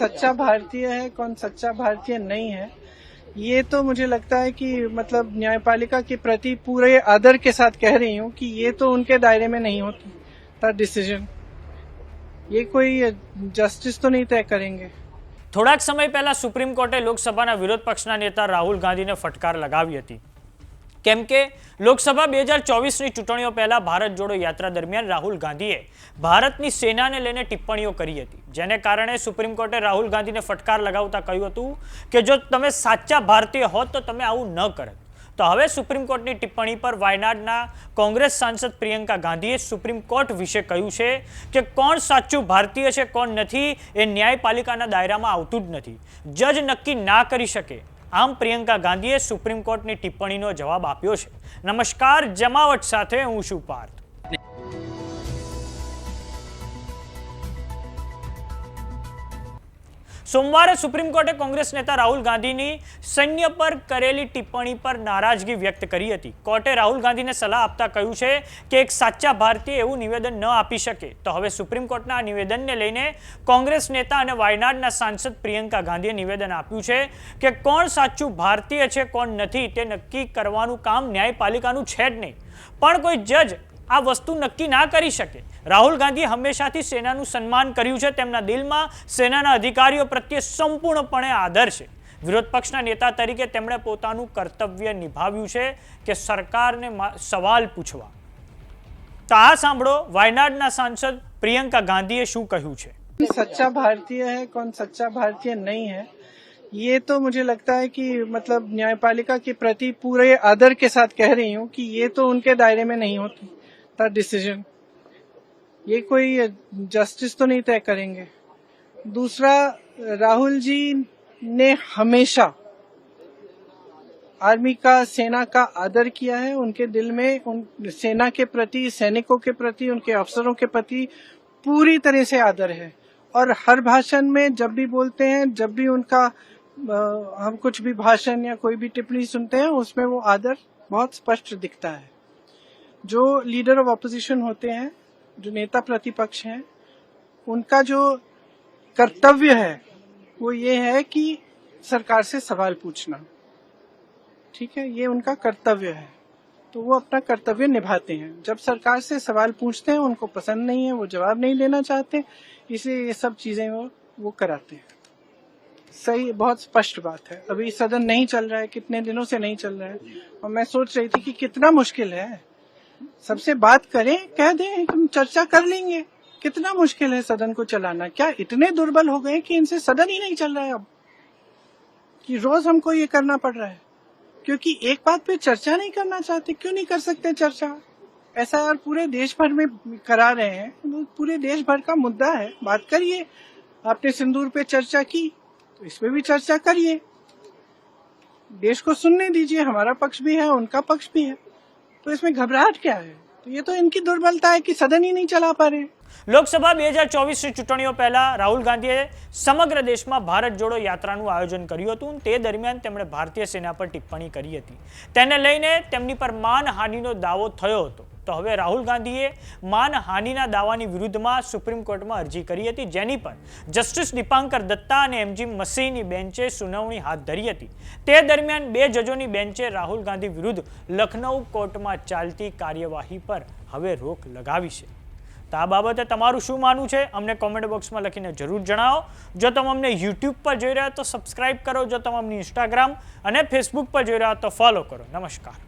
सच्चा भारतीय है कौन सच्चा भारतीय नहीं है ये तो मुझे लगता है कि मतलब न्यायपालिका के प्रति पूरे आदर के साथ कह रही हूँ कि ये तो उनके दायरे में नहीं होती था डिसीजन ये कोई जस्टिस तो नहीं तय करेंगे થોડાક સમય પહેલા સુપ્રીમ કોર્ટે લોકસભાના વિરોધ પક્ષના નેતા રાહુલ ગાંધીને ફટકાર લગાવી હતી કેમ કે લોકસભા બે હજાર ચોવીસની ચૂંટણીઓ પહેલાં ભારત જોડો યાત્રા દરમિયાન રાહુલ ગાંધીએ ભારતની સેનાને લઈને ટિપ્પણીઓ કરી હતી જેને કારણે સુપ્રીમ કોર્ટે રાહુલ ગાંધીને ફટકાર લગાવતા કહ્યું હતું કે જો તમે સાચા ભારતીય હોત તો તમે આવું ન કરત તો હવે સુપ્રીમ કોર્ટની ટિપ્પણી પર વાયનાડના કોંગ્રેસ સાંસદ પ્રિયંકા ગાંધીએ સુપ્રીમ કોર્ટ વિશે કહ્યું છે કે કોણ સાચું ભારતીય છે કોણ નથી એ ન્યાયપાલિકાના દાયરામાં આવતું જ નથી જજ નક્કી ના કરી શકે આમ પ્રિયંકા ગાંધીએ સુપ્રીમ કોર્ટની ટિપ્પણીનો જવાબ આપ્યો છે નમસ્કાર જમાવટ સાથે હું છું પાર્થ સોમવારે સુપ્રીમ કોર્ટે કોંગ્રેસ નેતા રાહુલ ગાંધીની સૈન્ય પર કરેલી ટિપ્પણી પર નારાજગી વ્યક્ત કરી હતી કોર્ટે રાહુલ ગાંધીને સલાહ આપતા કહ્યું છે કે એક સાચા ભારતીય એવું નિવેદન ન આપી શકે તો હવે સુપ્રીમ કોર્ટના આ નિવેદનને લઈને કોંગ્રેસ નેતા અને વાયનાડના સાંસદ પ્રિયંકા ગાંધીએ નિવેદન આપ્યું છે કે કોણ સાચું ભારતીય છે કોણ નથી તે નક્કી કરવાનું કામ ન્યાયપાલિકાનું છે જ નહીં પણ કોઈ જજ આ વસ્તુ નક્કી ના કરી શકે રાહુલ ગાંધી હંમેશાથી સેનાનું સન્માન કર્યું છે તેમના દિલમાં સેનાના અધિકારીઓ પ્રત્યે સંપૂર્ણપણે આદર છે વિરોધ પક્ષના નેતા તરીકે તેમણે પોતાનું કર્તવ્ય નિભાવ્યું છે કે સરકારને સવાલ પૂછવા તા સાંભળો વાયનાડના સાંસદ પ્રિયંકા ગાંધીએ શું કહ્યું છે સચ્ચા ભારતીય છે કોણ સચ્ચા ભારતીય નહીં છે એ તો મને لگتا છે કે મતલબ ન્યાયપાલિકા કે પ્રતિ પૂરે આદર કે સાથ કહી રહી હું કે એ તો ઉનકે દાયરામાં નહીં હોત था डिसीजन ये कोई जस्टिस तो नहीं तय करेंगे दूसरा राहुल जी ने हमेशा आर्मी का सेना का आदर किया है उनके दिल में उन सेना के प्रति सैनिकों के प्रति उनके अफसरों के प्रति पूरी तरह से आदर है और हर भाषण में जब भी बोलते हैं जब भी उनका आ, हम कुछ भी भाषण या कोई भी टिप्पणी सुनते हैं उसमें वो आदर बहुत स्पष्ट दिखता है जो लीडर ऑफ अपोजिशन होते हैं जो नेता प्रतिपक्ष हैं उनका जो कर्तव्य है वो ये है कि सरकार से सवाल पूछना ठीक है ये उनका कर्तव्य है तो वो अपना कर्तव्य निभाते हैं जब सरकार से सवाल पूछते हैं उनको पसंद नहीं है वो जवाब नहीं लेना चाहते इसलिए ये सब चीजें वो वो कराते हैं सही बहुत स्पष्ट बात है अभी सदन नहीं चल रहा है कितने दिनों से नहीं चल रहा है और मैं सोच रही थी कि कितना मुश्किल है सबसे बात करें कह दें हम चर्चा कर लेंगे कितना मुश्किल है सदन को चलाना क्या इतने दुर्बल हो गए कि इनसे सदन ही नहीं चल रहा है अब कि रोज हमको ये करना पड़ रहा है क्योंकि एक बात पे चर्चा नहीं करना चाहते क्यों नहीं कर सकते चर्चा ऐसा यार पूरे देश भर में करा रहे हैं पूरे देश भर का मुद्दा है बात करिए आपने सिंदूर पे चर्चा की तो इस भी चर्चा करिए देश को सुनने दीजिए हमारा पक्ष भी है उनका पक्ष भी है તો इसमें घबराहट क्या है तो ये तो इनकी दुर्बलता है कि सदन ही नहीं चला पा લોકસભા બે હજાર ચોવીસની ચૂંટણીઓ પહેલાં રાહુલ ગાંધીએ સમગ્ર દેશમાં ભારત જોડો યાત્રાનું આયોજન કર્યું હતું તે દરમિયાન તેમણે ભારતીય સેના પર ટિપ્પણી કરી હતી તેને લઈને તેમની પર માનહાનિનો દાવો થયો હતો તો હવે રાહુલ ગાંધીએ માનહાનિના દાવાની વિરુદ્ધમાં સુપ્રીમ કોર્ટમાં અરજી કરી હતી જેની પર જસ્ટિસ દીપાંકર દત્તા અને એમજી મસીની બેન્ચે સુનાવણી હાથ ધરી હતી તે દરમિયાન બે જજોની બેન્ચે રાહુલ ગાંધી વિરુદ્ધ લખનઉ કોર્ટમાં ચાલતી કાર્યવાહી પર હવે રોક લગાવી છે તો આ બાબતે તમારું શું માનવું છે અમને કોમેન્ટ બોક્સમાં લખીને જરૂર જણાવો જો તમે અમને યુટ્યુબ પર જોઈ રહ્યા તો સબસ્ક્રાઇબ કરો જો તમે અમને ઇન્સ્ટાગ્રામ અને ફેસબુક પર જોઈ રહ્યા તો ફોલો કરો નમસ્કાર